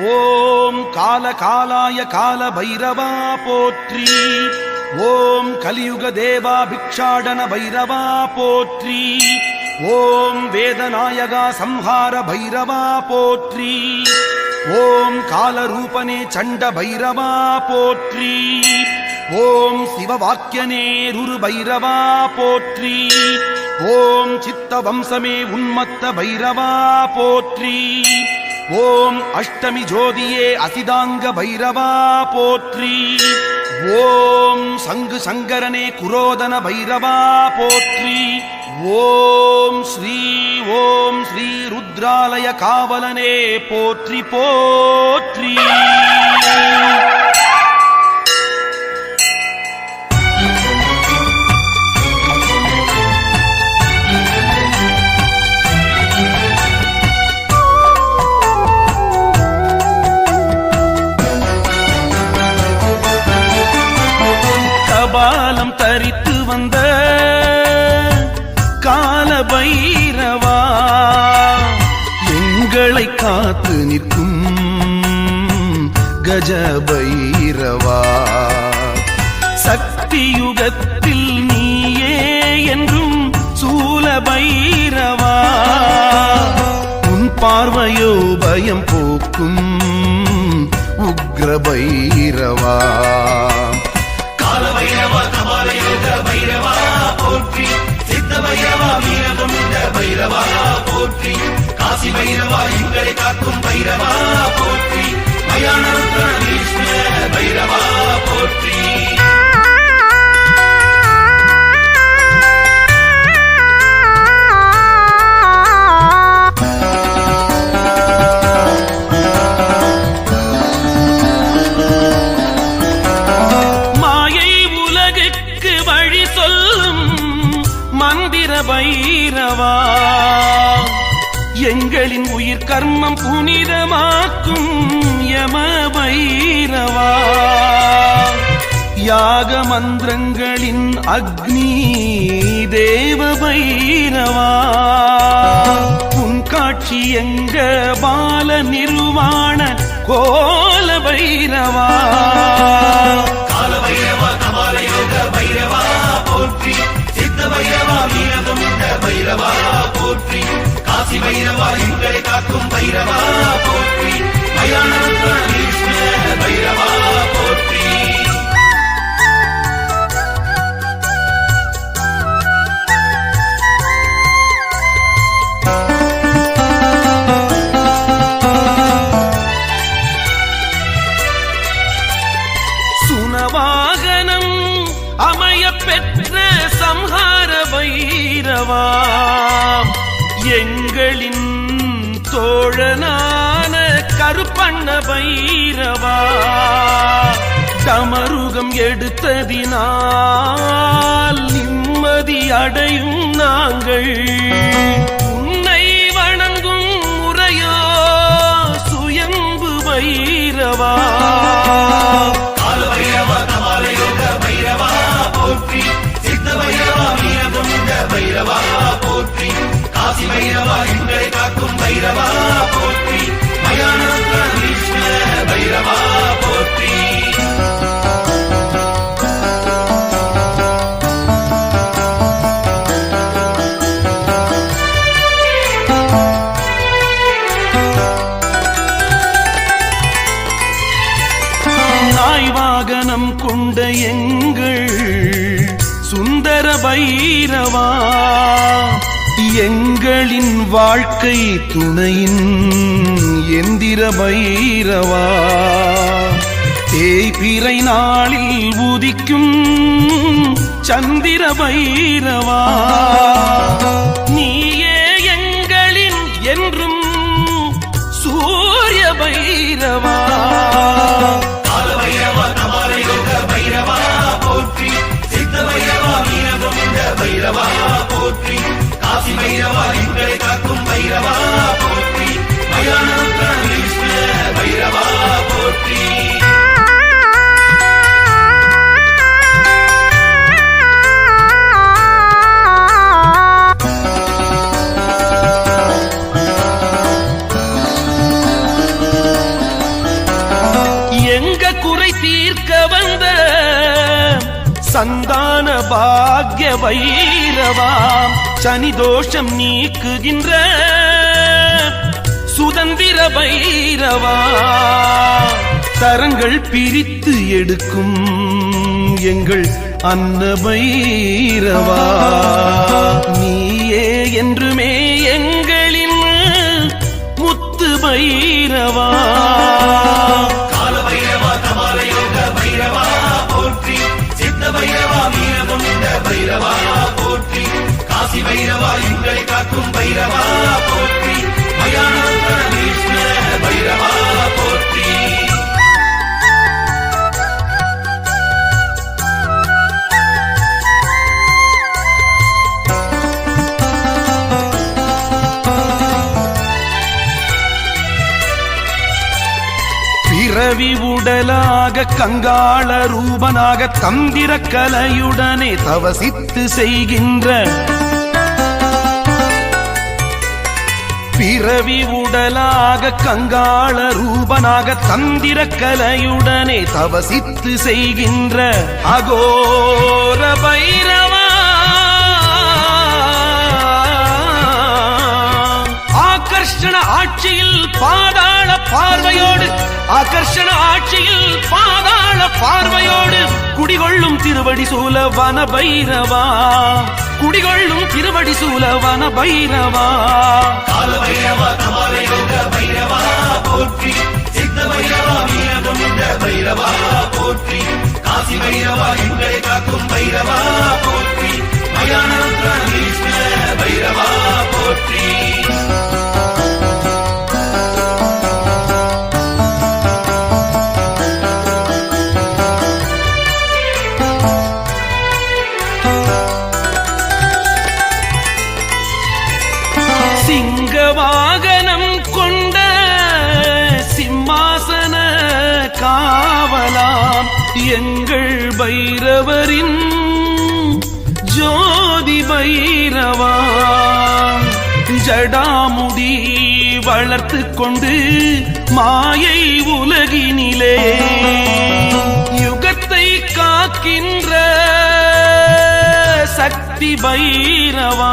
ஓம் கால காலாய கால பைரவா போற்றி. ஓம் கலியுக தேவா பிக்ஷாடன பைரவா போற்றி. ஓம் வேதநாயகா சம்ஹார பைரவா போற்றி. ஓம் காலரூபனே சண்ட பைரவா போற்றி. ஓம் சிவவாக்கியனே ருரு பைரவா போற்றி. ஓம் சித்த வம்சமே உன்மத்த பைரவா போற்றி. ஓம் அஷ்டமி ஜோதியே அசிதாங்க பைரவா போற்றி. ஓம் சங்கு சங்கரனே குரோதன பைரவா போற்றி. ஓம் ஸ்ரீ ஓம் ஸ்ரீ ருத்ராலய காவலனே போற்றி போற்றி. பைரவா? எங்களை காத்து நிற்கும் கஜ பைரவா? சக்தி நீயே என்றும் சூல பைரவா? உன் பார்வையோ பயம் போக்கும் உக்ர பைரவா? மாயை மந்திர பைரவா. எங்களின் உயிர் கர்மம் புனிதமாக்கும் யம பைரவா. யாக மந்திரங்களின் அக்னி தேவ பைரவா. உன் காட்சி எங்க பால நிர்வாண கோல பைரவா. சுனவாகனம் எடுத்ததினால் நிம்மதி அடையும் நாங்கள். வாழ்க்கை துணையின் எந்திர பைரவா. தேய்பிறை நாளில் உதிக்கும் சந்திர பைரவா. நீயே எங்களின் என்றும் சூரிய பைரவா. காசி பைரவா சந்தான பாக்ய வைரவாம் சனி தோஷம் நீக்குகின்ற சந்திர பைரவா தரங்கள் பிரித்து எடுக்கும் எங்கள் அன்ன பைரவா. நீயே என்றுமே எங்களின் முத்து பைரவா. பிறவி கங்காள ரூபனாக தந்திர கலையுடனே தவசித்து செய்கின்ற பிறவி உடலாக கங்காள ரூபனாக தந்திர கலையுடனே தவசித்து செய்கின்ற அகோர பைரவா. ஆகர்ஷண ஆட்சியில் பாதாள பார்வையோடு ஆகர்ஷண ஆட்சியில் பாதாள பார்வையோடு குடிகொள்ளும் திருவடி சூல வன பைரவா குடிகொள்ளும் திருவடி சூல வன பைரவா சிங்க வாகனம் கொண்ட சிம்மாசன காவலாம். எங்கள் பைரவரின் ஜோதி பைரவா ஜடாமுடி வளர்த்து கொண்டு மாயை உலகினிலே யுகத்தை காக்கின்ற சக்தி பைரவா.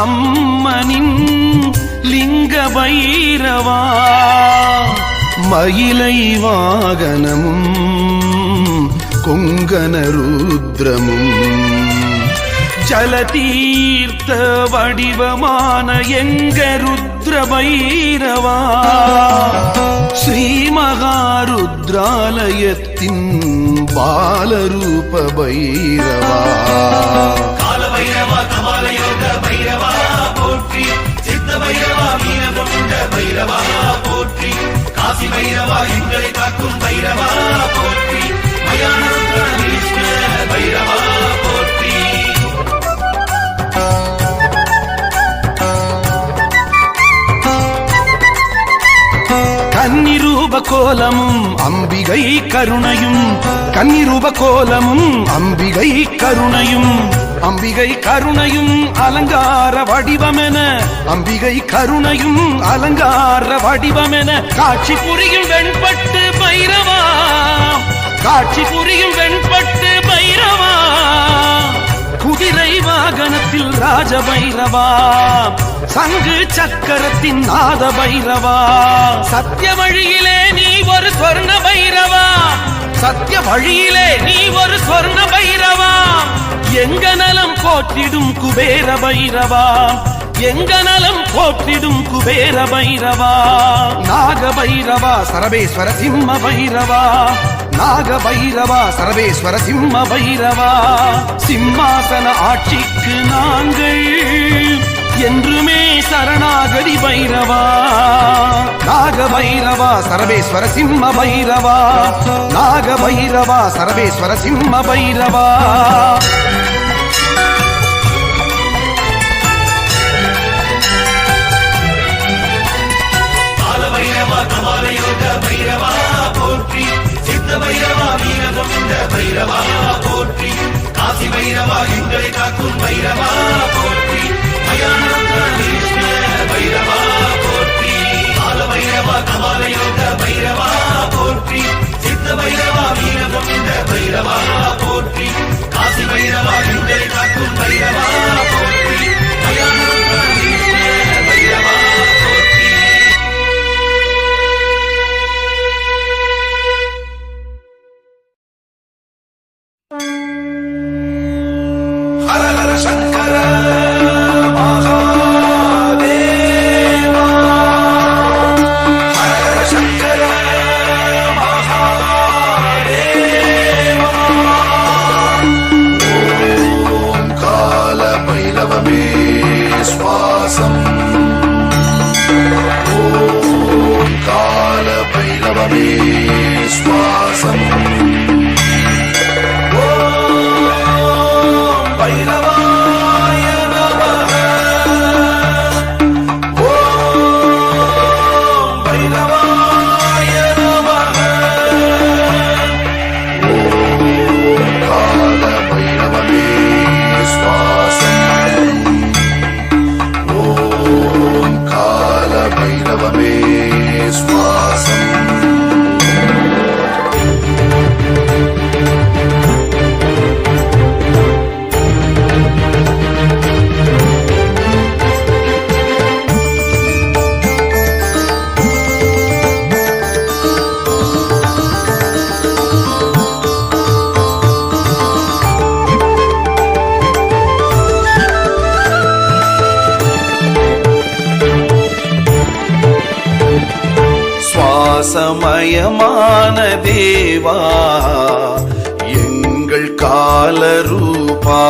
அம்மனின் லிங்க பைரவா மயிலை வாகனமும் கொங்கன ருத்ரமும். ஜலதீர்த்த வடிவமான எங்க பாலரூப பைரவா பைரவா போற்றி. காசி பைரவா எங்களை காக்கும் பைரவா போற்றி. கன்னி கன்னிரூப கோலமும் அம்பிகை கருணையும். கன்னிரூப கோலமும் அம்பிகை கருணையும். அம்பிகை கருணையும் அலங்கார வடிவமென. அம்பிகை கருணையும் அலங்கார வடிவமென. காட்சி புரியும் வெண்பட்டு பைரவா. காட்சி புரியும் வெண்பட்டு பைரவா. குதிரை வாகனத்தில் ராஜ பைரவா சங்கு சக்கரத்தின் நாத பைரவா. சத்திய வழியிலே நீ ஒரு சொர்ண பைரவா. சத்திய வழியிலே நீ ஒரு சொர்ண பைரவா. எங்க நலம் போற்றிடும் குபேர பைரவா? எங்க நலம் போற்றிடும் குபேர பைரவா? நாக பைரவா சரபேஸ்வர சிம்ம பைரவா? நாக பைரவா சரபேஸ்வர சிம்ம பைரவா? சிம்மாசன ஆட்சிக்கு நாங்கள் என்றுமே சரணாகதி பைரவா. நாக சுத்த பைரவா வீரகொண்ட பைரவா போற்றி. காசி பைரவா எங்களை காக்கும் பைரவா போற்றி. மயான பைரவா போற்றி. கால பைரவா கபாலயோக பைரவா போற்றி. சித்த பைரவா வீரகொண்ட பைரவா போற்றி. காசி பைரவா எங்களை காக்கும் பைரவா மயமான தேவா எங்கள் காலரூபா.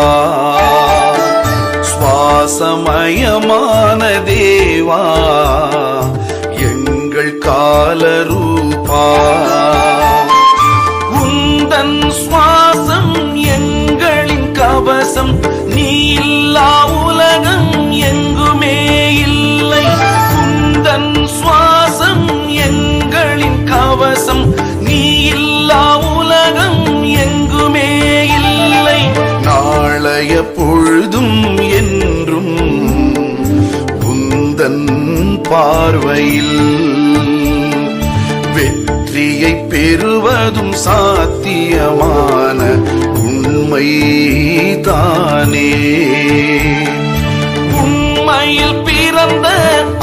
சுவாசமயமான தேவா எங்கள் காலரூபா. உந்தன் சுவாசம் எங்களின் கவசம் பெறுவதும் சாத்தியமான உண்மை தானே உண்மையில் பிறந்த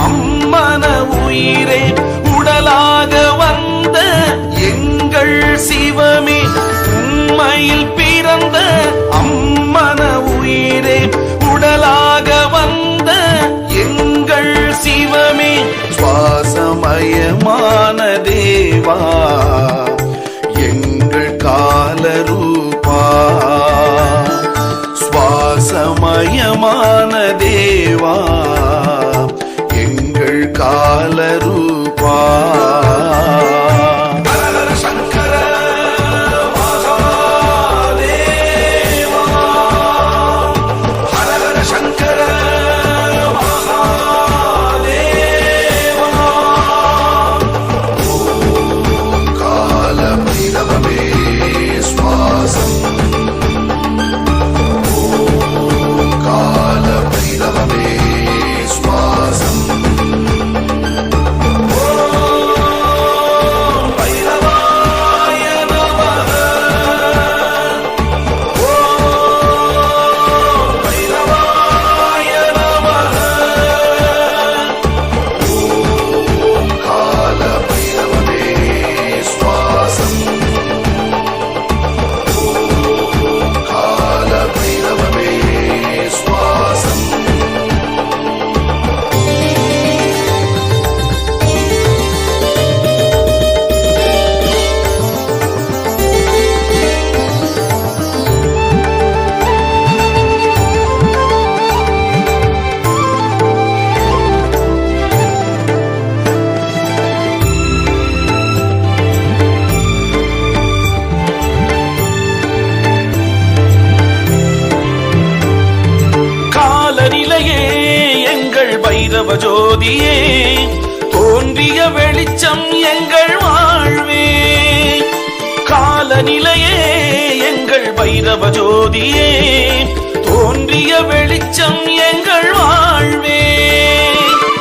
அம்மன உயிரே உடலாக வந்த எங்கள் சிவமே. உண்மையில் பிறந்த அம்மன உயிரே உடலாக வந்த எங்கள் சிவமே. சுவாசமயமான தேவா. ரூபா. சுவாசமயமான தேவா எங்கள் காலரூபா வெளிச்சம் எங்கள் வாழ்வே.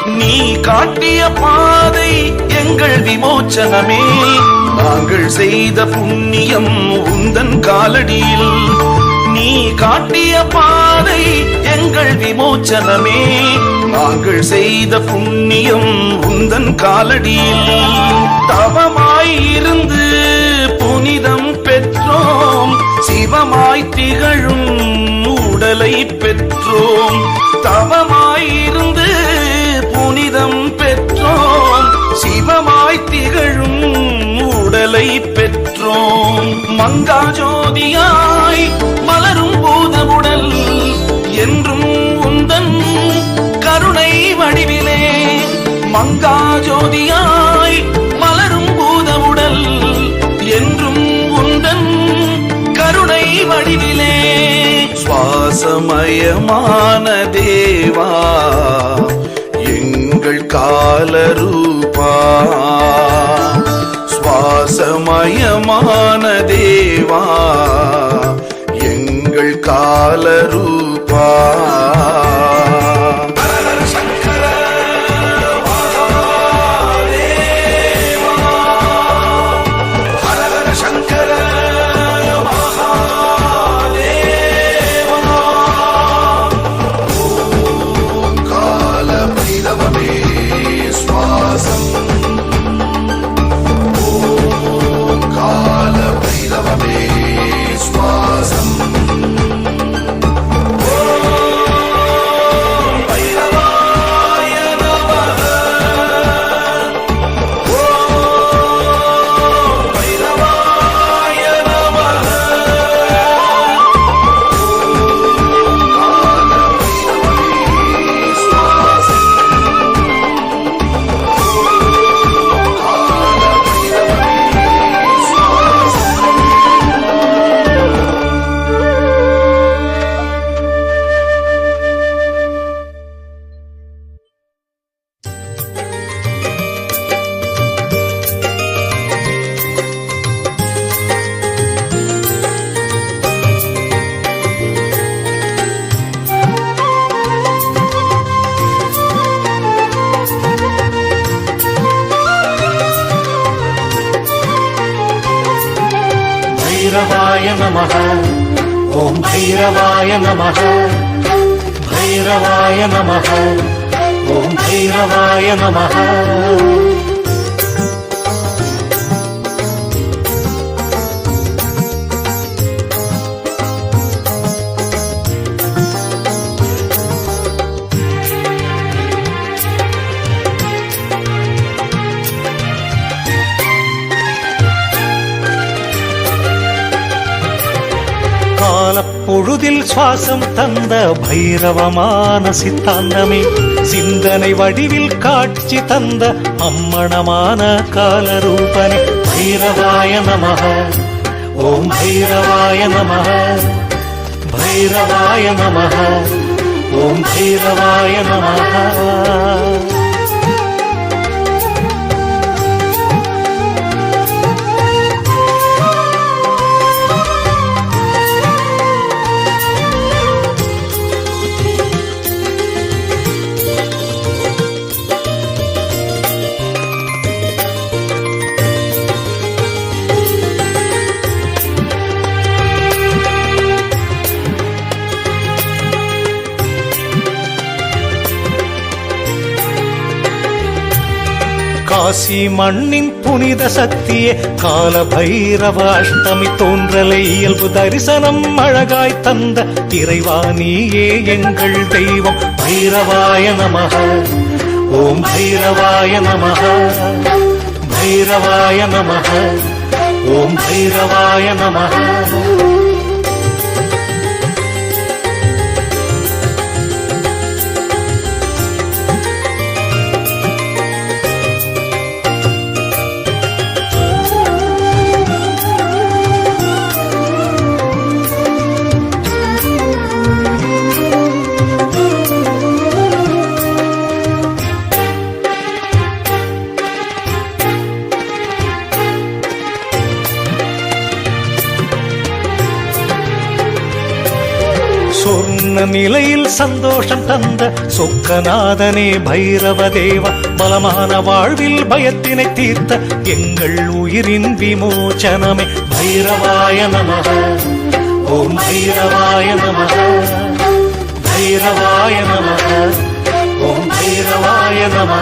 நீ காட்டிய பாதை எங்கள் விமோச்சனமே. நாங்கள் செய்த புண்ணியம் உந்தன் காலடியில். நீ காட்டிய பாதை எங்கள் விமோச்சனமே. நாங்கள் செய்த புண்ணியம் உந்தன் காலடியில். தவமாய் இருந்து புனிதம் பெற்றோம். சிவமாய் திகழும் உடலை பெற்றோம். பெற்றோம். தவமாயிருந்து புனிதம் பெற்றோம். சிவமாய் திகழும் உடலை பெற்றோம். மங்கா ஜோதியாய் மலரும் பூதமுடல் என்றும் உந்தன் கருணை வடிவிலே. மங்கா ஜோதியாய் மலரும் பூதமுடல் என்றும் உந்தன் கருணை வடிவிலே. சுவாசமயமான தேவா எங்கள் காலரூபா. சுவாசமயமான தேவா எங்கள் காலரூபா. नमः ॐ भैरवाय नमः भैरवाय नमः ॐ भैरवाय नमः பொழுதில் சுவாசம் தந்த பைரவமான சித்தாந்தமே. சிந்தனை வடிவில் காட்சி தந்த அம்மணமான காலரூபனே. பைரவாய நம ஓம் பைரவாய நம பைரவாய நம ஓம் பைரவாய நம காசி மண்ணின் புனித சக்தியே கால பைரவ அஷ்டமி தோன்றலை இயல்பு தரிசனம் அழகாய் தந்த இறைவா எங்கள் தெய்வம். பைரவாய நமக. ஓம் பைரவாய நமக. பைரவாய நமக. ஓம் பைரவாய நமக. சந்தோஷம் தந்த சொக்கநாதனே பைரவ தேவா பலமான வாழ்வில் பயத்தினை தீர்த்த எங்கள் உயிரின் விமோச்சனமே. பைரவாய நம ஓம் பைரவாய நம பைரவாய நம ஓம் பைரவாய நம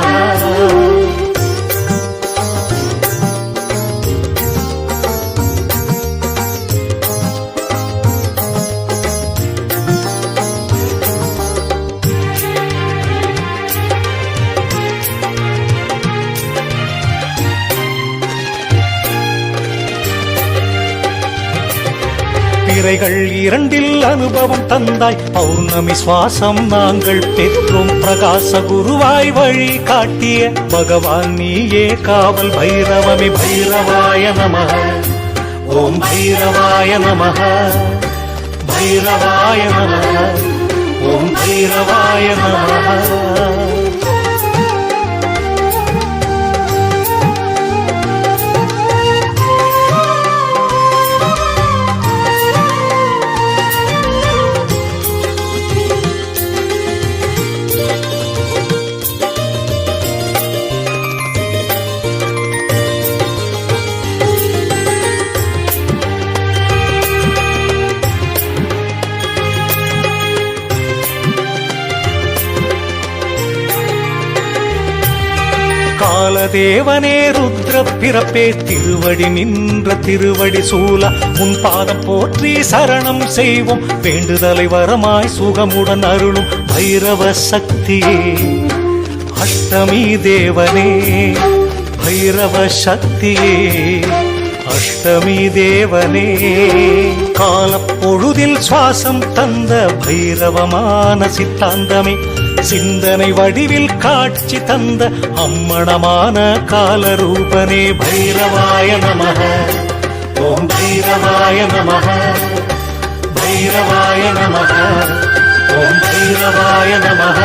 பிறைகள் இரண்டில் அனுபவம் தந்தாய். பௌர்ணமி சுவாசம் நாங்கள் பெற்றோம். பிரகாச குருவாய் வழி காட்டிய பகவான் நீயே காவல். பைரவமி பைரவாய நம. ஓம் பைரவாய நம. பைரவாய நம. ஓம் பைரவாய நம. காலதேவனே ருத்ர பிறப்பே திருவடி நின்ற திருவடி சூல உன் பாதம் போற்றி சரணம் செய்வோம். வேண்டுதலை வரமாய் சுகமுடன் அருளும் பைரவ சக்தியே. அஷ்டமி தேவனே பைரவ சக்தியே. அஷ்டமி தேவனே காலப்பொழுதில் சுவாசம் தந்த பைரவமான சித்தாந்தமே சிந்தனை வடிவில் காட்சி தந்த அம்மணமான காலரூபனே பைரவாய நமக. ஓம் பைரவாய நமக. பைரவாய நமக. ஓம் பைரவாய நமக.